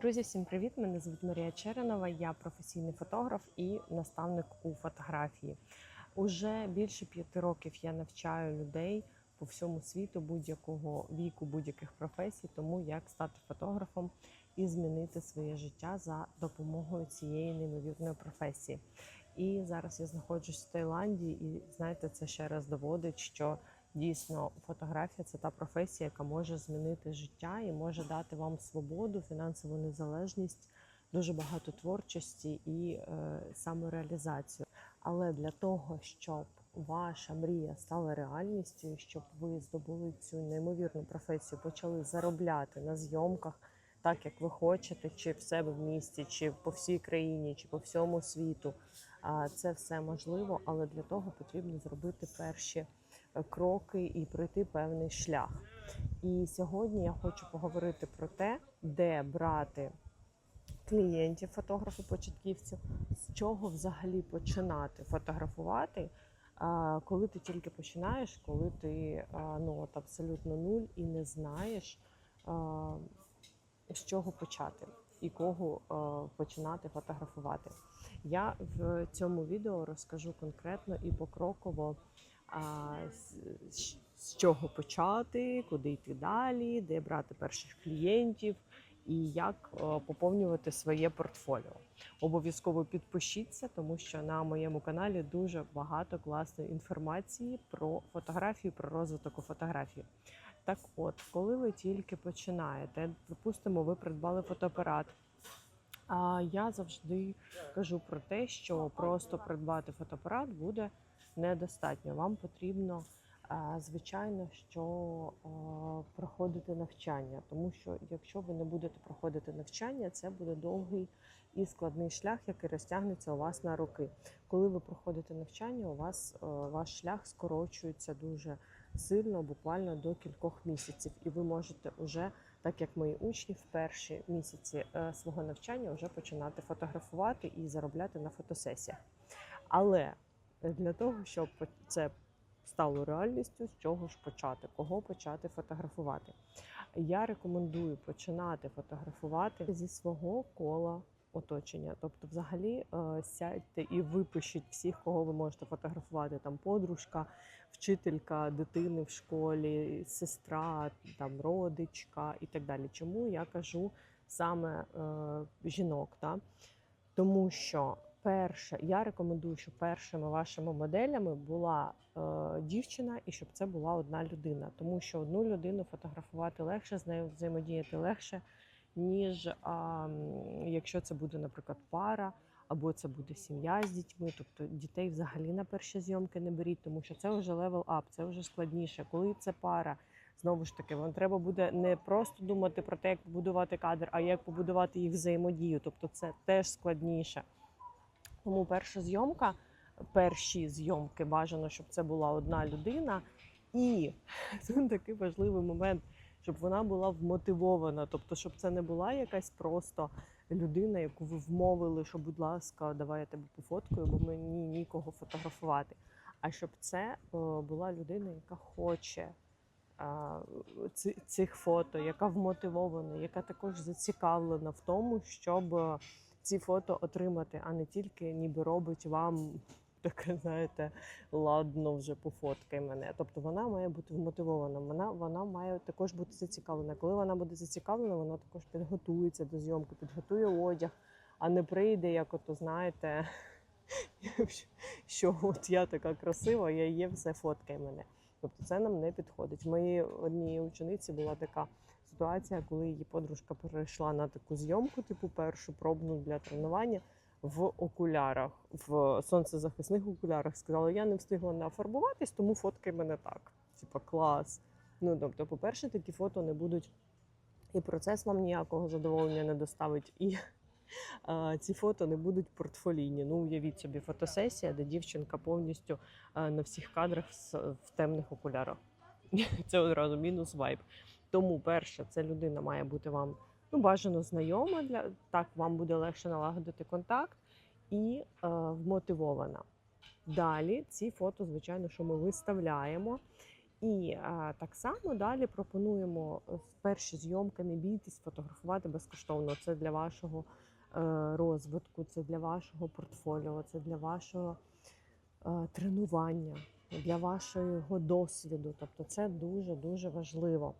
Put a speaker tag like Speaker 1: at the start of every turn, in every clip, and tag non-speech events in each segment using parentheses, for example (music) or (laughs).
Speaker 1: Друзі, всім привіт! Мене звуть Марія Черенова. Я професійний фотограф і наставник у фотографії. Уже більше п'яти років я навчаю людей по всьому світу будь-якого віку, будь-яких професій, тому як стати фотографом і змінити своє життя за допомогою цієї неймовірної професії. І зараз я знаходжусь в Таїланді, і знаєте, це ще раз доводить, що дійсно фотографія це та професія, яка може змінити життя і може дати вам свободу, фінансову незалежність, дуже багато творчості і е, самореалізацію. Але для того, щоб ваша мрія стала реальністю, щоб ви здобули цю неймовірну професію, почали заробляти на зйомках. Так як ви хочете, чи в себе в місті, чи по всій країні, чи по всьому світу, це все можливо, але для того потрібно зробити перші кроки і пройти певний шлях. І сьогодні я хочу поговорити про те, де брати клієнтів, фотографів, початківців, з чого взагалі починати фотографувати, коли ти тільки починаєш, коли ти ну, от абсолютно нуль і не знаєш, з чого почати і кого починати фотографувати. Я в цьому відео розкажу конкретно і покроково, з, чого почати, куди йти далі, де брати перших клієнтів і як поповнювати своє портфоліо. Обов'язково підпишіться, тому що на моєму каналі дуже багато класної інформації про фотографію, про розвиток фотографії. Так от, коли ви тільки починаєте, припустимо, ви придбали фотоапарат. А я завжди кажу про те, що просто придбати фотоапарат буде недостатньо. Вам потрібно, звичайно, що проходити навчання, тому що якщо ви не будете проходити навчання, це буде довгий і складний шлях, який розтягнеться у вас на роки. Коли ви проходите навчання, у вас е, ваш шлях скорочується дуже сильно, буквально до кількох місяців, і ви можете вже так як мої учні в перші місяці е, свого навчання вже починати фотографувати і заробляти на фотосесіях. Але для того, щоб це стало реальністю, з чого ж почати, кого почати фотографувати, я рекомендую починати фотографувати зі свого кола. Оточення, тобто, взагалі, е, сядьте і випишіть всіх, кого ви можете фотографувати. Там подружка, вчителька дитини в школі, сестра, там родичка і так далі. Чому я кажу саме е, жінок? Та? Тому що перше, я рекомендую, щоб першими вашими моделями була е, дівчина і щоб це була одна людина. Тому що одну людину фотографувати легше, з нею взаємодіяти легше, ніж м, якщо це буде, наприклад, пара або це буде сім'я з дітьми, тобто дітей взагалі на перші зйомки не беріть, тому що це вже левел ап, це вже складніше. Коли це пара, знову ж таки, вам треба буде не просто думати про те, як побудувати кадр, а як побудувати їх взаємодію. Тобто це теж складніше. Тому перша зйомка, перші зйомки бажано, щоб це була одна людина. І (laughs) тут такий важливий момент, щоб вона була вмотивована, тобто, щоб це не була якась просто людина, яку ви вмовили, що, будь ласка, давай я тебе пофоткаю, бо мені нікого фотографувати. А щоб це е, була людина, яка хоче е, цих фото, яка вмотивована, яка також зацікавлена в тому, щоб ці фото отримати, а не тільки ніби робить вам (laughs) таке, знаєте, ладно, вже пофоткай мене. Тобто вона має бути вмотивована, вона, вона має також бути зацікавлена. Коли вона буде зацікавлена, вона також підготується до зйомки, підготує одяг, а не прийде, як ото, знаєте, (laughs) що от я така красива, я є, все фоткай мене. Тобто це нам не підходить. В моїй одній учениці була така ситуація, коли її подружка перейшла на таку зйомку, типу першу пробну для тренування в окулярах, в сонцезахисних окулярах. Сказала, я не встигла нафарбуватись, тому фоткай мене так. Типа клас. Ну тобто, по-перше, такі фото не будуть. І процес вам ніякого задоволення не доставить, і ці фото не будуть портфолійні. Ну, уявіть собі, фотосесія, де дівчинка повністю а, на всіх кадрах в темних окулярах. (laughs) Це одразу мінус вайб. Тому, перше, ця людина має бути вам ну, бажано знайома, для так вам буде легше налагодити контакт і е, вмотивована. Далі ці фото, звичайно, що ми виставляємо. І а, так само далі пропонуємо е, перші зйомки, не бійтесь фотографувати безкоштовно. Це для вашого е, розвитку, це для вашого портфоліо, це для вашого е, тренування, для вашого досвіду. Тобто це дуже дуже важливо.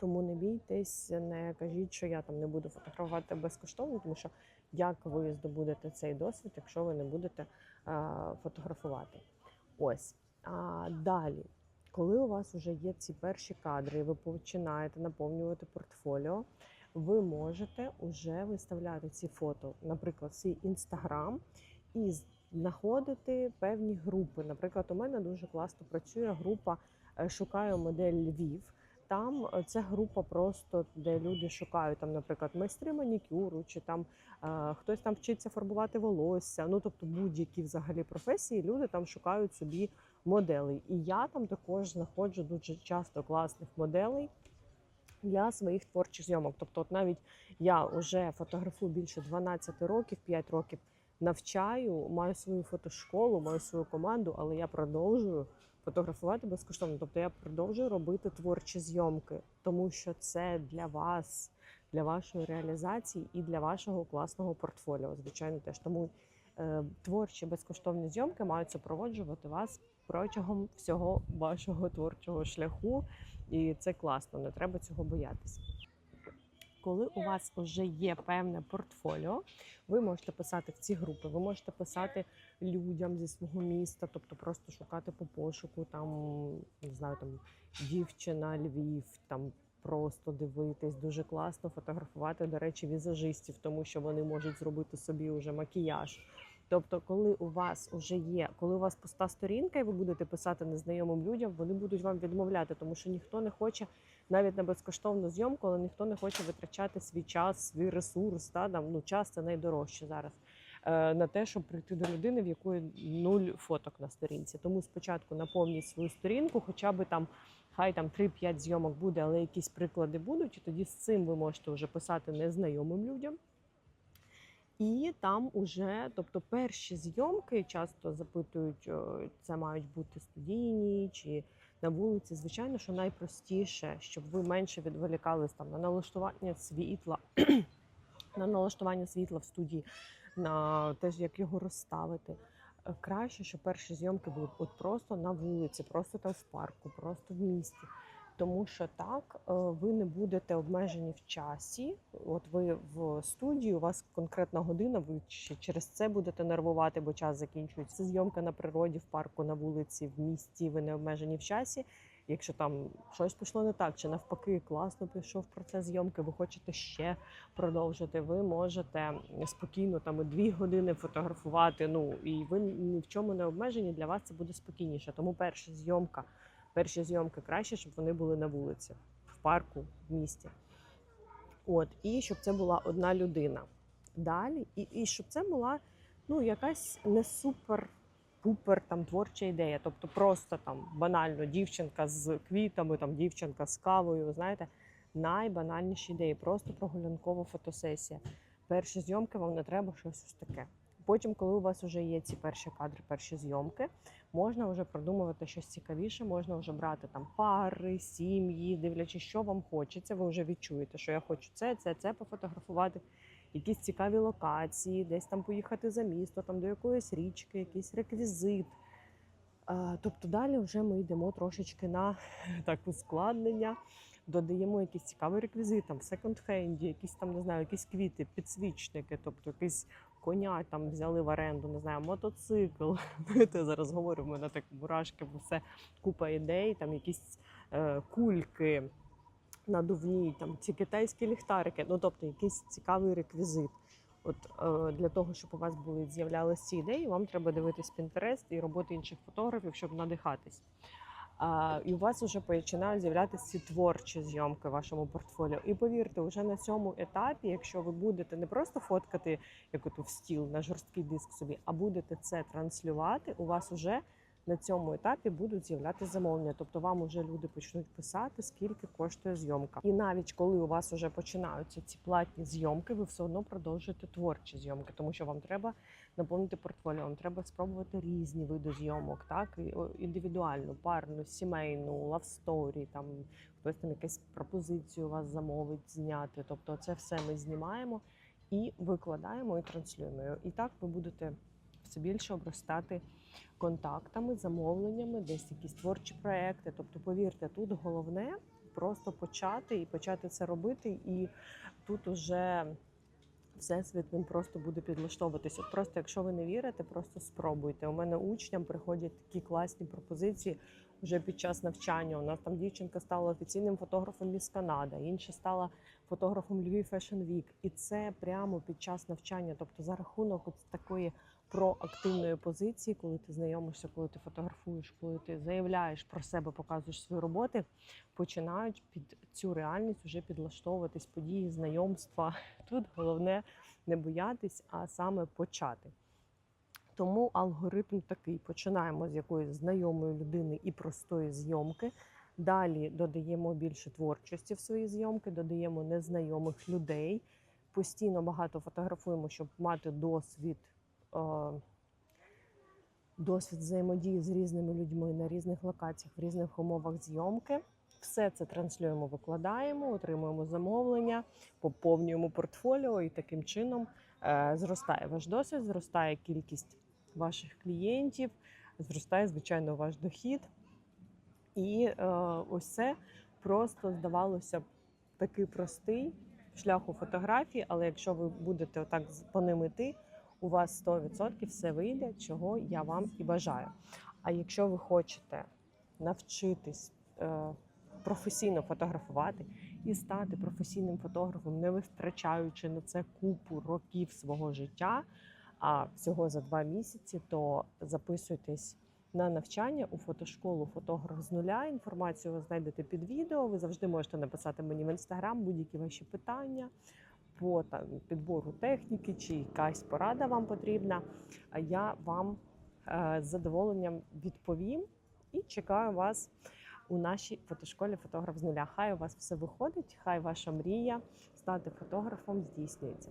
Speaker 1: Тому не бійтесь, не кажіть, що я там не буду фотографувати безкоштовно, тому що як ви здобудете цей досвід, якщо ви не будете фотографувати. Ось. А далі, коли у вас вже є ці перші кадри, і ви починаєте наповнювати портфоліо, ви можете вже виставляти ці фото, наприклад, свій інстаграм і знаходити певні групи. Наприклад, у мене дуже класно працює група е, Шукаю модель Львів. Там е, це група просто, де люди шукають там, наприклад, майстри манікюру, чи там е, хтось там вчиться фарбувати волосся. Ну тобто будь-які взагалі професії люди там шукають собі моделей. І я там також знаходжу дуже часто класних моделей для своїх творчих зйомок. Тобто, от навіть я вже фотографую більше 12 років, 5 років навчаю, маю свою фотошколу, маю свою команду, але я продовжую фотографувати безкоштовно. Тобто я продовжую робити творчі зйомки, тому що це для вас, для вашої реалізації і для вашого класного портфоліо. Звичайно, теж тому е, творчі безкоштовні зйомки мають супроводжувати вас протягом всього вашого творчого шляху, і це класно, не треба цього боятися. Коли у вас вже є певне портфоліо, ви можете писати в ці групи, ви можете писати людям зі свого міста, тобто просто шукати по пошуку, там не знаю, там дівчина, Львів, там просто дивитись, дуже класно фотографувати, до речі, візажистів, тому що вони можуть зробити собі уже макіяж. Тобто, коли у вас вже є, коли у вас пуста сторінка, і ви будете писати незнайомим людям, вони будуть вам відмовляти, тому що ніхто не хоче навіть на безкоштовну зйомку, але ніхто не хоче витрачати свій час, свій ресурс. Та там ну час це найдорожче зараз. е, На те, щоб прийти до людини, в якої нуль фоток на сторінці. Тому спочатку наповніть свою сторінку, хоча би там хай там 3-5 зйомок буде, але якісь приклади будуть. І тоді з цим ви можете вже писати незнайомим людям. І там уже, тобто перші зйомки часто запитують, це мають бути студійні чи на вулиці. Звичайно, що найпростіше, щоб ви менше відволікались там на налаштування світла, (clears throat) на налаштування світла в студії, на те, як його розставити. Е, Краще, щоб перші зйомки були от просто на вулиці, просто там в парку, просто в місті. Тому що так е, ви не будете обмежені в часі. От ви в студії, у вас конкретна година, ви ще через це будете нервувати, бо час закінчується. Зйомка на природі, в парку, на вулиці, в місті. Ви не обмежені в часі. Якщо там щось пішло не так, чи навпаки, класно пішов процес зйомки, ви хочете ще продовжити. Ви можете спокійно там дві години фотографувати. Ну і ви ні в чому не обмежені. Для вас це буде спокійніше. Тому перша зйомка перші зйомки краще, щоб вони були на вулиці, в парку, в місті. От, і щоб це була одна людина. Далі, і, і щоб це була ну, якась не супер-пупер там творча ідея. Тобто просто там банально дівчинка з квітами, там дівчинка з кавою. Знаєте, найбанальніші ідеї, просто прогулянкова фотосесія. Перші зйомки вам не треба щось ось таке. Потім, коли у вас вже є ці перші кадри, перші зйомки, можна вже продумувати щось цікавіше, можна вже брати там пари, сім'ї, дивлячись, що вам хочеться. Ви вже відчуєте, що я хочу це, це, це пофотографувати. Якісь цікаві локації, десь там поїхати за місто, там до якоїсь річки, якийсь реквізит. Тобто далі вже ми йдемо трошечки на (laughs) так ускладнення, додаємо якийсь цікавий реквізит, там секонд-хенді, якісь там не знаю, якісь квіти, підсвічники, тобто якийсь коня там взяли в оренду, не знаю, мотоцикл. (laughs) Я зараз говорю, в мене так мурашки, бо все купа ідей, там якісь е, кульки надувні, там ці китайські ліхтарики. Ну тобто якийсь цікавий реквізит. От е, для того, щоб у вас були з'являлися ці ідеї, вам треба дивитись Pinterest і роботи інших фотографів, щоб надихатись. А, і у вас вже починають з'являтися ці творчі зйомки в вашому портфоліо. І повірте, вже на цьому етапі, якщо ви будете не просто фоткати як от в стіл на жорсткий диск собі, а будете це транслювати, у вас вже на цьому етапі будуть з'являтися замовлення. Тобто вам вже люди почнуть писати, скільки коштує зйомка. І навіть коли у вас вже починаються ці платні зйомки, ви все одно продовжуєте творчі зйомки, тому що вам треба наповнити портфоліо, вам треба спробувати різні види зйомок, так індивідуальну, парну, сімейну, лавсторі, там хтось там якусь пропозицію вас замовить зняти. Тобто, це все ми знімаємо і викладаємо і транслюємо. І так ви будете все більше обростати контактами, замовленнями, десь якісь творчі проекти. Тобто, повірте, тут головне просто почати і почати це робити. І тут уже всесвіт він просто буде підлаштовуватися. Просто якщо ви не вірите, просто спробуйте. У мене учням приходять такі класні пропозиції. Вже під час навчання у нас там дівчинка стала офіційним фотографом Міс Канада, інша стала фотографом Львів Fashion Week. І це прямо під час навчання, тобто за рахунок такої проактивної позиції, коли ти знайомишся, коли ти фотографуєш, коли ти заявляєш про себе, показуєш свої роботи, починають під цю реальність вже підлаштовуватись події, знайомства. (laughs) Тут головне не боятись, а саме почати. Тому алгоритм такий: починаємо з якоїсь знайомої людини і простої зйомки. Далі додаємо більше творчості в свої зйомки, додаємо незнайомих людей. Постійно багато фотографуємо, щоб мати досвід, досвід взаємодії з різними людьми на різних локаціях, в різних умовах зйомки. Все це транслюємо, викладаємо, отримуємо замовлення, поповнюємо портфоліо і таким чином е, зростає ваш досвід, зростає кількість ваших клієнтів, зростає, звичайно, ваш дохід. І е, ось це просто здавалося б такий простий шлях у фотографії, але якщо ви будете отак по ним іти, у вас 100% все вийде, чого я вам і бажаю. А якщо ви хочете навчитись е, професійно фотографувати і стати професійним фотографом, не витрачаючи на це купу років свого життя, а всього за два місяці, то записуйтесь на навчання у фотошколу фотограф з нуля. Інформацію ви знайдете під відео. Ви завжди можете написати мені в інстаграм будь-які ваші питання по там, підбору техніки чи якась порада вам потрібна. Я вам е, з задоволенням відповім і чекаю вас у нашій фотошколі фотограф з нуля. Хай у вас все виходить, хай ваша мрія стати фотографом здійснюється.